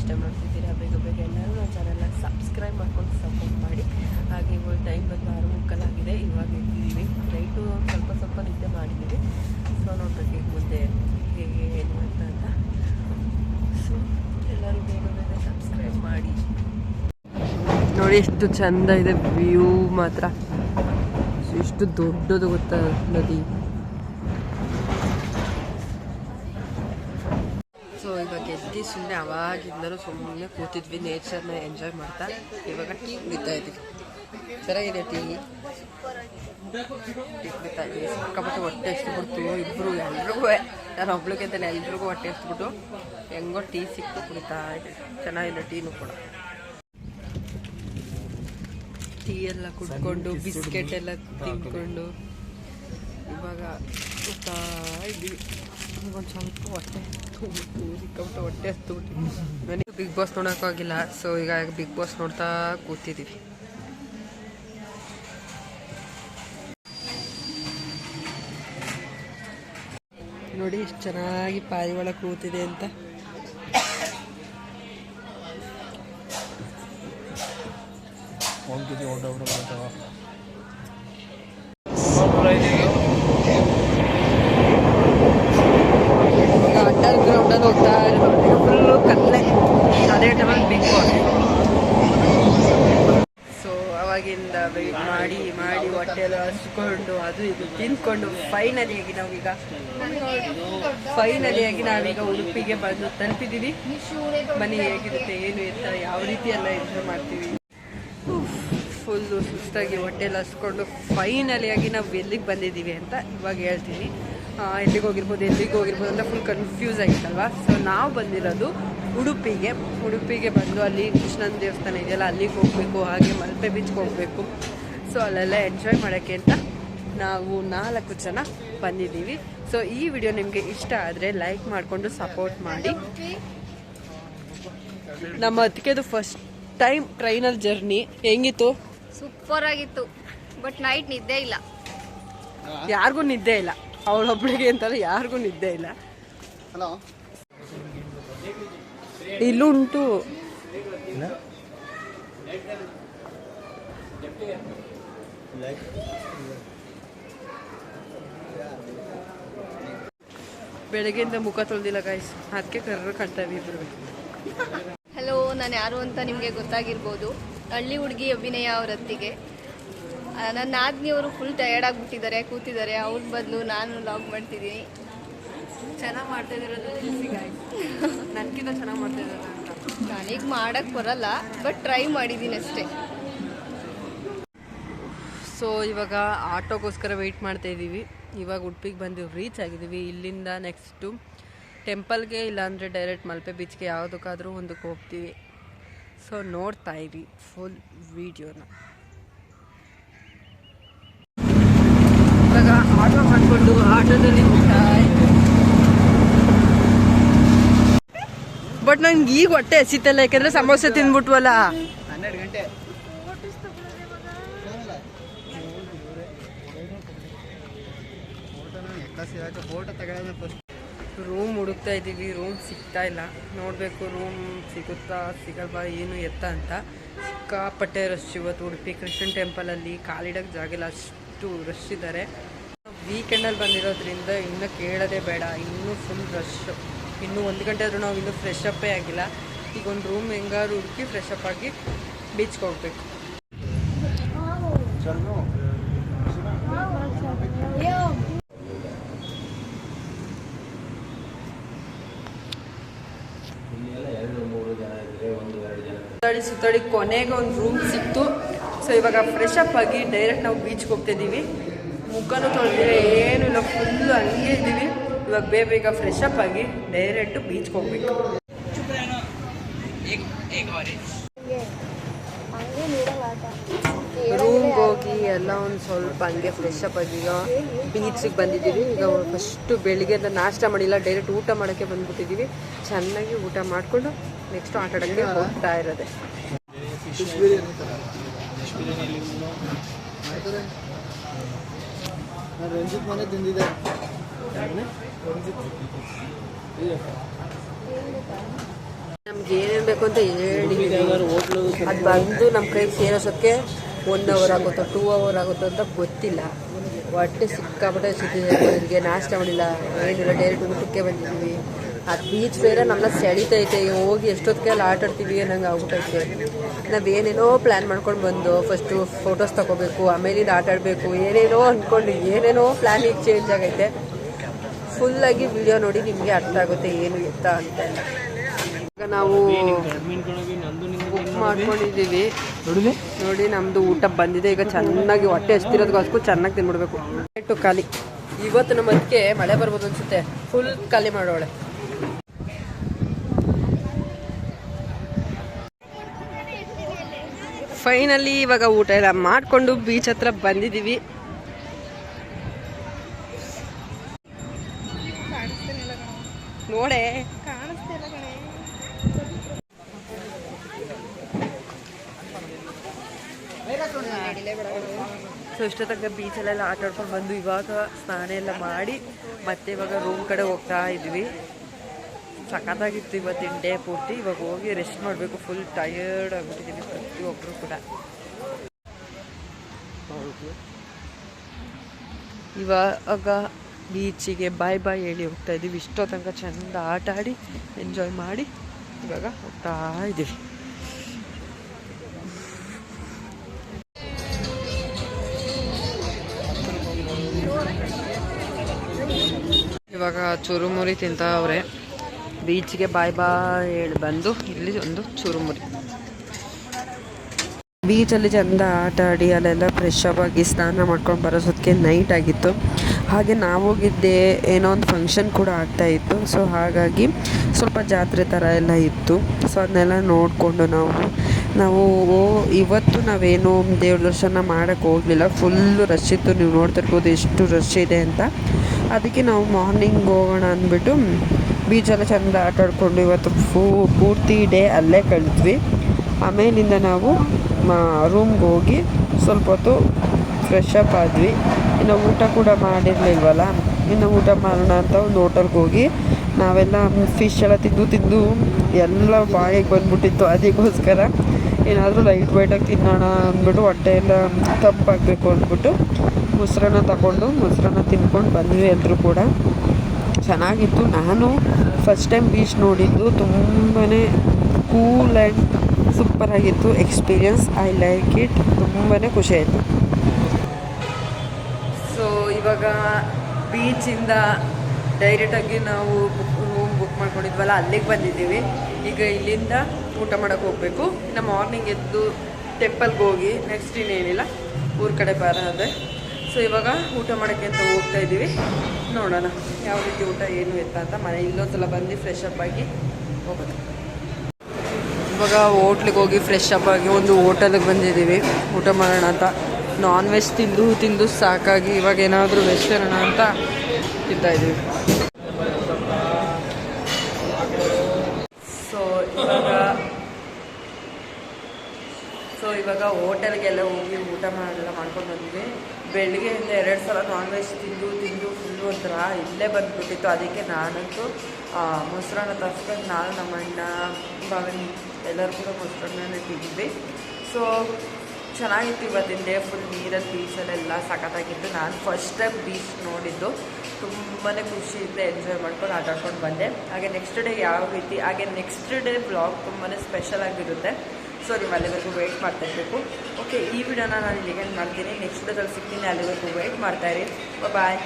First time ನೋಡ್ತಿದ್ದೀರಾ ಬೇಗ ಬೇಗ ಎಲ್ಲರೂ ನನ್ನ ಚಾನಲ್ನ ಸಬ್ಸ್ಕ್ರೈಬ್ ಮಾಡ್ಕೊಂಡು ಸಪೋರ್ಟ್ ಮಾಡಿ. ಹಾಗೆ ಇವಾಗ ಟೈಮ್ ಬಂದು ಆರು ಮುಕ್ಕಲಾಗಿದೆ ಇವಾಗ ಇದ್ದೀವಿ ನೈಟು ಸ್ವಲ್ಪ ಸ್ವಲ್ಪ ನಿದ್ದೆ ಮಾಡಿದ್ದೀವಿ. ಸೊ ನೋಡ್ಬೇಕು ಈಗ ಮುಂದೆ ಹೇಗೆ, ಏನು ಅಂತ ಅಂತ. ಸೊ ಎಲ್ಲರೂ ಬೇಗ ಬೇಗ ಸಬ್ಸ್ಕ್ರೈಬ್ ಮಾಡಿ. ನೋಡಿ ಎಷ್ಟು ಚಂದ ಇದೆ ವ್ಯೂ ಮಾತ್ರ. ಎಷ್ಟು ದೊಡ್ಡದು ಗೊತ್ತಾ ನದಿ ಸೊ ಇವಾಗ ಎದ್ದು ಸುಮ್ಮನೆ ಅವಾಗಿಂದನೂ ಸುಮ್ಮನೆ ಕೂತಿದ್ವಿ ನೇಚರ್ನ ಎಂಜಾಯ್ ಮಾಡ್ತಾ ಇವಾಗ ಟೀ ಕುಡಿತಾ ಇದ್ದೀವಿ. ಚೆನ್ನಾಗಿದೆ ಟೀ ಟೀ ಕುಡಿತಾ ಇದ್ವಿ ಸಿಕ್ಕಾಪಟ್ಟೆ ಹೊಟ್ಟೆ ಎಷ್ಟ್ಬಿಡ್ತು ಇಬ್ಬರು ಎಲ್ರಿಗೂ ನಾನು ಒಬ್ಳಿಗೆ ತಾನೆ ಎಲ್ರಿಗೂ ಹೊಟ್ಟೆ ಎಷ್ಟ್ಬಿಟ್ಟು ಹೆಂಗೋ ಟೀ ಸಿಕ್ಕು ಕುಡಿತಾ ಇದ್ವಿ ಚೆನ್ನಾಗಿದೆ ಟೀನು ಕೂಡ. ಟೀ ಎಲ್ಲ ಕುಡ್ಕೊಂಡು ಬಿಸ್ಕೆಟ್ ಎಲ್ಲ ತಿನ್ಕೊಂಡು ಇವಾಗ ಕುಡ್ತಾ ಇದ್ವಿ ಒಂದು ಸ್ವಲ್ಪ ಹೊಟ್ಟೆ ಹೊಟ್ಟೆ ಹತ್ಬಿಟ್ಟು ನನಗೆ ಬಿಗ್ ಬಾಸ್ ನೋಡೋಕ್ಕಾಗಿಲ್ಲ ಸೊ ಈಗ ಬಿಗ್ ಬಾಸ್ ನೋಡ್ತಾ ಕೂತಿದ್ದೀವಿ ನೋಡಿ ಎಷ್ಟು ಚೆನ್ನಾಗಿ ಪಾರಿವಾಳ ಕೂತಿದೆ ಅಂತ. ಒಂದು ಕೆ ಜಿ ಹೊರಟೋಗ್ರು ಬರ್ತಾವ ಈಗ ಅಂಡರ್ ಗ್ರೌಂಡಲ್ಲಿ ಹೋಗ್ತಾ ಇರೋದು ಫುಲ್ಲು ಕತ್ಲೆ ಅದೇ ಟೈಮಲ್ಲಿ ಬಿಗ್ ಬಾಸ್ ಸೊ ಮಾಡಿ ಮಾಡಿ ಹೊಟ್ಟೆ ಎಲ್ಲ ಹಸ್ಕೊಂಡು ಅದು ಇದು ತಿನ್ಕೊಂಡು ಫೈನಲಿಯಾಗಿ ನಾವೀಗ ಫೈನಲಿಯಾಗಿ ನಾವೀಗ ಉಡುಪಿಗೆ ಬಂದು ತಲುಪಿದ್ದೀವಿ. ಮನೆ ಹೇಗಿರುತ್ತೆ, ಏನು ಎತ್ತ ಯಾವ ರೀತಿ ಎಲ್ಲ ಎಂಜಾಯ್ ಮಾಡ್ತೀವಿ ಫುಲ್ಲು ಸುಸ್ತಾಗಿ ಹೊಟ್ಟೆ ಎಲ್ಲ ಹಸ್ಕೊಂಡು ಆಗಿ ನಾವು ಎಲ್ಲಿಗೆ ಬಂದಿದ್ದೀವಿ ಅಂತ ಇವಾಗ ಹೇಳ್ತೀನಿ. ಎಲ್ಲಿಗೆ ಹೋಗಿರ್ಬೋದು ಎಲ್ಲಿಗೆ ಹೋಗಿರ್ಬೋದು ಅಂತ ಫುಲ್ ಕನ್ಫ್ಯೂಸ್ ಆಗಿತ್ತಲ್ವಾ? ಸೊ ನಾವು ಬಂದಿರೋದು ಉಡುಪಿಗೆ ಉಡುಪಿಗೆ ಬಂದು ಅಲ್ಲಿ ಕೃಷ್ಣನ ದೇವಸ್ಥಾನ ಇದೆಯಲ್ಲ ಅಲ್ಲಿಗೆ ಹೋಗಬೇಕು ಹಾಗೆ ಮಲ್ಪೆ ಬೀಚ್ಗೆ ಹೋಗಬೇಕು. ಸೊ ಅಲ್ಲೆಲ್ಲ ಎಂಜಾಯ್ ಮಾಡೋಕ್ಕೆ ಅಂತ ನಾವು ನಾಲ್ಕು ಜನ ಬಂದಿದ್ದೀವಿ. ಸೊ ಈ ವಿಡಿಯೋ ನಿಮಗೆ ಇಷ್ಟ ಆದರೆ ಲೈಕ್ ಮಾಡಿಕೊಂಡು ಸಪೋರ್ಟ್ ಮಾಡಿ. ನಮ್ಮ ಅದಕ್ಕೆದು ಫಸ್ಟ್ ಟೈಮ್ ಟ್ರೈನಲ್ಲಿ ಜರ್ನಿ ಹೆಂಗಿತ್ತು? ಸೂಪರ್ ಆಗಿತ್ತು ಬಟ್ ನೈಟ್ ನಿದ್ದೆ ಇಲ್ಲ. ಯಾರಿಗೂ ನಿದ್ದೆ ಇಲ್ಲ. ಅವಳೊಬ್ಳಿಗೆ ಅಂತಾರೆ ಯಾರಿಗೂ ನಿದ್ದೆ ಇಲ್ಲ. ಹಲೋ ಇಲ್ಲೂ. ಉಂಟು ಬೆಳಗ್ಗೆಯಿಂದ ಮುಖ ತೊಳೆದಿಲ್ಲ ಗಾಯ್ಸ್ ಅದಕ್ಕೆ ಕರ್ರ ಕಾಣ್ತಾವೆ ಇಬ್ರು ಹಲೋ ನಾನು ಯಾರು ಅಂತ ನಿಮಗೆ ಗೊತ್ತಾಗಿರ್ಬೋದು. ಹಳ್ಳಿ ಹುಡುಗಿ ಅಭಿನಯ ಅವರತ್ತಿಗೆ. ನನ್ನ ಆದ್ನಿಯವರು ಫುಲ್ ಟಯರ್ಡ್ ಆಗಿಬಿಟ್ಟಿದ್ದಾರೆ ಕೂತಿದ್ದಾರೆ. ಅವ್ರ ಬದಲು ನಾನು ಲಾಗ್ ಮಾಡ್ತಿದ್ದೀನಿ. ಚೆನ್ನಾಗಿ ಮಾಡ್ತಾ ಇರೋದು ನನಗಿಂತ ಚೆನ್ನಾಗಿ ಮಾಡ್ತಾ ಇದ್ದಾರೆ ಅಂತ. ನನಗೆ ಮಾಡೋಕ್ಕೆ ಬರಲ್ಲ ಬಟ್ ಟ್ರೈ ಮಾಡಿದ್ದೀನಿ ಅಷ್ಟೇ. ಸೊ ಇವಾಗ ಆಟೋಗೋಸ್ಕರ ವೆಯ್ಟ್ ಮಾಡ್ತಾ ಇದ್ದೀವಿ. ಇವಾಗ ಉಡುಪಿಗೆ ಬಂದು ರೀಚ್ ಆಗಿದ್ದೀವಿ. ಇಲ್ಲಿಂದ ನೆಕ್ಸ್ಟು ಟೆಂಪಲ್ಗೆ ಇಲ್ಲಾಂದರೆ ಡೈರೆಕ್ಟ್ ಮಲ್ಪೆ ಬೀಚ್ಗೆ ಯಾವುದಕ್ಕಾದ್ರೂ ಒಂದಕ್ಕೆ ಹೋಗ್ತೀವಿ. ಸೊ ನೋಡ್ತಾ ಇರಿ ಫುಲ್ ವೀಡಿಯೋನ ಇವಾಗ ಆಟೋ ಮಾಡಿಕೊಂಡು ಆಟೋದಲ್ಲಿ ಬಟ್ ನಂಗೆ ಈಗ ಹೊಟ್ಟೆ ಹಸಿತಲ್ಲ, ಯಾಕಂದ್ರೆ ಸಮೋಸೆ ತಿಂದ್ಬಿಟ್ವಲ್ಲ ಹನ್ನೆರಡು ಗಂಟೆ ರೂಮ್ ಹುಡುಕ್ತಾ ಇದ್ದೀವಿ ರೂಮ್ ಸಿಗ್ತಾ ಇಲ್ಲ. ನೋಡಬೇಕು ರೂಮ್ ಸಿಗುತ್ತಾ, ಸಿಗಲ್ವಾ, ಏನು ಎತ್ತ ಅಂತ. ಸಿಕ್ಕಾಪಟ್ಟೆ ರಶ್ ಇವತ್ತು ಉಡುಪಿ ಕೃಷ್ಣನ್ ಟೆಂಪಲಲ್ಲಿ ಕಾಲಿಡಕ್ಕೆ ಜಾಗ ಇಲ್ಲ, ಅಷ್ಟು ರಶ್ ಇದ್ದಾರೆ. ವೀಕೆಂಡಲ್ಲಿ ಬಂದಿರೋದ್ರಿಂದ ಇನ್ನೂ ಕೇಳೋದೇ ಬೇಡ, ಇನ್ನೂ ಫುಲ್ ರಶ್ ಇನ್ನೂ ಒಂದು ಗಂಟೆ ಆದರೂ ನಾವು ಇನ್ನೂ ಫ್ರೆಶ್ ಅಪ್ಪೇ ಆಗಿಲ್ಲ. ಈಗ ಒಂದು ರೂಮ್ ಹೆಂಗಾದ್ರು ಹುಡುಕಿ ಫ್ರೆಶ್ ಅಪ್ ಆಗಿ ಬೀಚ್ಗೆ ಹೋಗ್ಬೇಕು. ಸುತ್ತಾಡಿ ಸುತ್ತಾಡಿ ಕೊನೆಗೆ ಒಂದು ರೂಮ್ ಸಿಕ್ತು. ಸೊ ಇವಾಗ ಫ್ರೆಶ್ ಅಪ್ ಆಗಿ ಡೈರೆಕ್ಟ್ ನಾವು ಬೀಚ್ಗೆ ಹೋಗ್ತಿದ್ದೀವಿ ಮುಖನೂ ತೊಳೆದಿಲ್ಲ, ಏನು ಇಲ್ಲ ಫುಲ್ಲು ಹಂಗೆ ಇದ್ದೀವಿ ಇವಾಗ ಬೇಗ ಬೇಗ ಫ್ರೆಶ್ ಅಪ್ ಆಗಿ ಡೈರೆಕ್ಟ್ ಬೀಚ್ಗೆ ಹೋಗ್ಬೇಕು. ರೂಮ್ಗೆ ಹೋಗಿ ಎಲ್ಲ ಒಂದು ಸ್ವಲ್ಪ ಹಂಗೆ ಫ್ರೆಶ್ ಅಪ್ ಆಗಿ ಈಗ ಬೀಚಿಗೆ ಬಂದಿದ್ದೀವಿ. ಈಗ ಫಸ್ಟ್ ಬೆಳಿಗ್ಗೆಯಿಂದ ನಾಷ್ಟ ಮಾಡಿಲ್ಲ ಡೈರೆಕ್ಟ್ ಊಟ ಮಾಡೋಕ್ಕೆ ಬಂದ್ಬಿಟ್ಟಿದ್ದೀವಿ. ಚೆನ್ನಾಗಿ ಊಟ ಮಾಡಿಕೊಂಡು ನೆಕ್ಸ್ಟ್ ಆಟ ಆಡೋಕ್ಕೆ ಹೋಗ್ತಾ ಇರೋದೆ. ರಂಜಿತ್ ಮನೆ ತಿಂದಿದೆ ನಮ್ಗೆ ಏನೇನು ಬೇಕು ಅಂತ ಹೇಳಿ. ಅದು ಬಂದು ನಮ್ಮ ಕೈಗೆ ಸೇರಿಸೋಕ್ಕೆ ಒನ್ ಅವರ್ ಆಗುತ್ತೋ ಟೂ ಅವರ್ ಆಗುತ್ತೋ ಅಂತ ಗೊತ್ತಿಲ್ಲ. ಹೊಟ್ಟೆ ಸಿಕ್ಕಾಪಟ್ಟೆ ಸಿಕ್ಕಿದೆ. ನಾಷ್ಟ ಮಾಡಿಲ್ಲ. ಏನಿಲ್ಲ ಡೈರೆಕ್ಟ್ ಊಟಕ್ಕೆ ಬಂದಿದ್ದೀವಿ. ಅದು ಬೀಚ್ ಬೇರೆ ನಮ್ಮನ್ನ ಸೆಳಿತೈತೆ. ಹೋಗಿ ಎಷ್ಟೊತ್ತಿಗೆ ಅಲ್ಲಿ ಆಟ ಆಡ್ತೀವಿ ನಂಗೆ ಆಗ್ಬಿಟ್ಟೈತೆ ನಾವೇನೇನೋ ಪ್ಲ್ಯಾನ್ ಮಾಡ್ಕೊಂಡು ಬಂದು ಫಸ್ಟು ಫೋಟೋಸ್ ತಗೋಬೇಕು, ಆಮೇಲಿಂದ ಆಟಾಡಬೇಕು ಏನೇನೋ ಅಂದ್ಕೊಂಡು ಏನೇನೋ ಪ್ಲ್ಯಾನಿಗೆ ಚೇಂಜ್ ಆಗೈತೆ. ಫುಲ್ಲಾಗಿ ವಿಡಿಯೋ ನೋಡಿ ನಿಮಗೆ ಅರ್ಥ ಆಗುತ್ತೆ ಏನು ಎತ್ತ ಅಂತ ಈಗ ನಾವು ಬುಕ್ ಮಾಡ್ಕೊಂಡಿದ್ದೀವಿ. ನೋಡಿಲಿ ನೋಡಿ ನಮ್ದು ಊಟ ಬಂದಿದೆ. ಈಗ ಚೆನ್ನಾಗಿ ಹೊಟ್ಟೆ ಹಸ್ತಿರೋದಕ್ಕೂ ಚೆನ್ನಾಗಿ ತಿನ್ಬಿಡ್ಬೇಕು. ಇಟ್ಟು ಖಾಲಿ. ಇವತ್ತು ನಮ್ಮ ಅದಕ್ಕೆ ಮಳೆ ಬರ್ಬೋದು ಅನ್ಸುತ್ತೆ. ಫುಲ್ ಖಾಲಿ ಮಾಡೋಳೆ ಫೈನಲಿ ಇವಾಗ ಊಟ ಎಲ್ಲ ಮಾಡಿಕೊಂಡು ಬೀಚ್ ಹತ್ರ ಬಂದಿದ್ದೀವಿ. ನೋಡೆ ಸೊ ಇಷ್ಟೊತ್ತಂಗ ಬೀಚಲ್ಲೆಲ್ಲ ಆಟ ಆಡ್ಕೊಂಡು ಬಂದು ಇವಾಗ ಸ್ನಾನ ಎಲ್ಲ ಮಾಡಿ ಮತ್ತೆ ಇವಾಗ ರೂಮ್ ಕಡೆ ಹೋಗ್ತಾ ಇದ್ವಿ. ಸಖತ್ತಾಗಿತ್ತು ಇವತ್ತಿನ ಡೇ ಪೂರ್ತಿ. ಇವಾಗ ಹೋಗಿ ರೆಸ್ಟ್ ಮಾಡಬೇಕು. ಫುಲ್ ಟಯರ್ಡ್ ಆಗ್ಬಿಟ್ಟಿದ್ದೀವಿ ಪ್ರತಿಯೊಬ್ಬರು ಕೂಡ. ಇವಾಗ ಬೀಚಿಗೆ ಬಾಯ್ ಬಾಯ್ ಹೇಳಿ ಹೋಗ್ತಾ ಇದ್ದೀವಿ. ಇಷ್ಟೋ ತನಕ ಚೆಂದ ಆಟ ಆಡಿ ಎಂಜಾಯ್ ಮಾಡಿ ಇವಾಗ ಹೋಗ್ತಾ ಇದ್ದೀವಿ. ಇವಾಗ ಚುರುಮುರಿ ತಿಂತಾವ್ರೆ. ಬೀಚ್ಗೆ ಬಾಯ್ ಬಾಯ್ ಹೇಳಿ ಬಂದು, ಇಲ್ಲಿ ಒಂದು ಚುರುಮುರಿ. ಬೀಚಲ್ಲಿ ಚೆಂದ ಆಟ ಆಡಿ ಅಲ್ಲೆಲ್ಲ ಫ್ರೆಶ್ ಅಪ್ ಆಗಿ ಸ್ನಾನ ಮಾಡ್ಕೊಂಡು ಬರೋಸೋದಕ್ಕೆ ನೈಟ್ ಆಗಿತ್ತು. ಹಾಗೆ ನಾವು ಹೋಗಿದ್ದೆ ಏನೋ ಒಂದು ಫಂಕ್ಷನ್ ಕೂಡ ಆಗ್ತಾ ಇತ್ತು. ಸೊ ಹಾಗಾಗಿ ಸ್ವಲ್ಪ ಜಾತ್ರೆ ಥರ ಎಲ್ಲ ಇತ್ತು. ಸೊ ಅದನ್ನೆಲ್ಲ ನೋಡಿಕೊಂಡು ನಾವು ನಾವು ಇವತ್ತು ನಾವೇನು ದೇವ್ರ ದರ್ಶನ ಮಾಡೋಕ್ಕೆ ಹೋಗಲಿಲ್ಲ. ಫುಲ್ಲು ರಶ್ ಇತ್ತು. ನೀವು ನೋಡ್ತಿರ್ಬೋದು ಎಷ್ಟು ರಶ್ ಇದೆ ಅಂತ. ಅದಕ್ಕೆ ನಾವು ಮಾರ್ನಿಂಗ್ ಹೋಗೋಣ ಅಂದ್ಬಿಟ್ಟು ಬೀಚೆಲ್ಲ ಚೆಂದ ಆಟ ಆಡ್ಕೊಂಡು ಇವತ್ತು ಫೂ ಪೂರ್ತಿ ಡೇ ಅಲ್ಲೇ ಕಳೆದ್ವಿ. ಆಮೇಲಿಂದ ನಾವು ರೂಮ್ಗೆ ಹೋಗಿ ಸ್ವಲ್ಪ ಹೊತ್ತು ಫ್ರೆಶ್ ಅಪ್ ಆದ್ವಿ. ಇನ್ನು ಊಟ ಕೂಡ ಮಾಡಿರಲಿಲ್ವಲ್ಲ? ಇನ್ನು ಊಟ ಮಾಡೋಣ ಅಂತ ಒಂದು ಹೋಟೆಲ್ಗೆ ಹೋಗಿ ನಾವೆಲ್ಲ ಫಿಶ್ ಎಲ್ಲ ತಿಂದು ತಿಂದು ಎಲ್ಲ ಬಾಯಿಗೆ ಬಂದ್ಬಿಟ್ಟಿತ್ತು. ಅದಕ್ಕೋಸ್ಕರ ಏನಾದರೂ ಲೈಟ್ ವೈಟಾಗಿ ತಿನ್ನೋಣ ಅಂದ್ಬಿಟ್ಟು ಹೊಟ್ಟೆ ಎಲ್ಲ ತಂಪಾಗಬೇಕು ಅಂದ್ಬಿಟ್ಟು ಮೊಸರನ್ನ ತಗೊಂಡು ಮೊಸರನ್ನ ತಿನ್ಕೊಂಡು ಬಂದ್ವಿ ಎಲ್ಲರೂ ಕೂಡ. ಚೆನ್ನಾಗಿತ್ತು. ನಾನು ಫಸ್ಟ್ ಟೈಮ್ ಬೀಚ್ ನೋಡಿದ್ದು ತುಂಬಾ ಕೂಲ್ ಆ್ಯಂಡ್ ಸೂಪರ್ ಆಗಿತ್ತು ಎಕ್ಸ್ಪೀರಿಯನ್ಸ್ ಐ ಲೈಕ್ ಇಟ್ ತುಂಬಾ ಖುಷಿ ಆಯಿತು. ಸೊ ಇವಾಗ ಬೀಚಿಂದ ಡೈರೆಕ್ಟಾಗಿ ನಾವು ಬುಕ್ ರೂಮ್ ಬುಕ್ ಮಾಡ್ಕೊಂಡಿದ್ವಲ್ಲ, ಅಲ್ಲಿಗೆ ಬಂದಿದ್ದೀವಿ. ಈಗ ಇಲ್ಲಿಂದ ಊಟ ಮಾಡೋಕ್ಕೆ ಹೋಗಬೇಕು. ಇನ್ನು ಮಾರ್ನಿಂಗ್ ಎದ್ದು ಟೆಂಪಲ್ಗೆ ಹೋಗಿ ನೆಕ್ಸ್ಟ್ ಇನ್ನೇನಿಲ್ಲ ಊರ ಕಡೆ ಬರೋದೆ ಸೊ ಇವಾಗ ಊಟ ಮಾಡೋಕ್ಕೆ ಅಂತ ಹೋಗ್ತಾ ಇದ್ದೀವಿ. ನೋಡೋಣ, ಯಾವ ರೀತಿ ಊಟ, ಏನು ಎತ್ತ ಅಂತ. ಮನೆ ಇಲ್ಲೊಂದ್ಸಲ ಬಂದು ಫ್ರೆಶ್ ಅಪ್ ಆಗಿ ಹೋಗೋದು ಇವಾಗ ಹೋಟ್ಲಿಗೆ ಹೋಗಿ ಫ್ರೆಶ್ ಅಪ್ ಆಗಿ ಒಂದು ಹೋಟೆಲಿಗೆ ಬಂದಿದ್ದೀವಿ. ಊಟ ಮಾಡೋಣ ಅಂತ. ನಾನ್ ವೆಜ್ ತಿಂದು ತಿಂದು ಸಾಕಾಗಿ ಇವಾಗ ಏನಾದರೂ ವೆಜ್ ತಿನ್ನೋಣ ಅಂತ ತಿಂತಾ ಸೊ ಇವಾಗ ಸೊ ಇವಾಗ ಹೋಟೆಲ್ಗೆಲ್ಲ ಹೋಗಿ ಊಟ ಮಾಡೆಲ್ಲ ಮಾಡ್ಕೊಂಡು ಬಂದ್ವಿ. ಬೆಳಗ್ಗೆಯಿಂದ ಎರಡು ಸಲ ನಾನ್ ವೆಜ್ ತಿಂದು ತಿಂದು ಫುಲ್ಲು ಒಂಥರ ಇಲ್ಲೇ ಬಂದುಬಿಟ್ಟಿತ್ತು. ಅದಕ್ಕೆ ನಾನಂತೂ ಮೊಸರನ್ನ ತರ್ಸ್ಕೊಂಡು ನಾನು ನಮ್ಮ ಅಣ್ಣ, ಭಾವನ ಎಲ್ಲರೂ ಕೂಡ ಮೊಸರನ್ನ ತಿಂದ್ವಿ. ಸೊ ಚೆನ್ನಾಗಿತ್ತು ಇವತ್ತಿನ ಡೇ ಫುಲ್ ನೀರಲ್ಲಿ ಬೀಚಲ್ಲೆಲ್ಲ ಸಖತ್ತಾಗಿತ್ತು. ನಾನು ಫಸ್ಟ್ ಟೈಮ್ ಬೀಚ್ ನೋಡಿದ್ದು. ತುಂಬಾ ಖುಷಿಯಿಂದ ಎಂಜಾಯ್ ಮಾಡ್ಕೊಂಡು ಆಟಾಡ್ಕೊಂಡು ಬಂದೆ. ಹಾಗೆ ನೆಕ್ಸ್ಟ್ ಡೇ ಯಾವ ರೀತಿ, ಹಾಗೆ ನೆಕ್ಸ್ಟ್ ಡೇ ಬ್ಲಾಗ್ ತುಂಬಾ ಸ್ಪೆಷಲ್ ಆಗಿರುತ್ತೆ. ಸೊ ನೀವು ಅಲ್ಲಿವರೆಗೂ ವೆಯ್ಟ್ ಮಾಡ್ತಾ ಇರಬೇಕು. ಓಕೆ ಈ ವಿಡಿಯೋನ ನಾನು ಇಲ್ಲಿಗೆ ಮಾಡ್ತೀನಿ. ನೆಕ್ಸ್ಟ್ ಸಿಗ್ತೀನಿ. ಅಲ್ಲಿವರೆಗೂ ವೆಯ್ಟ್ ಮಾಡ್ತಾಯಿರಿ ಬಾಯ್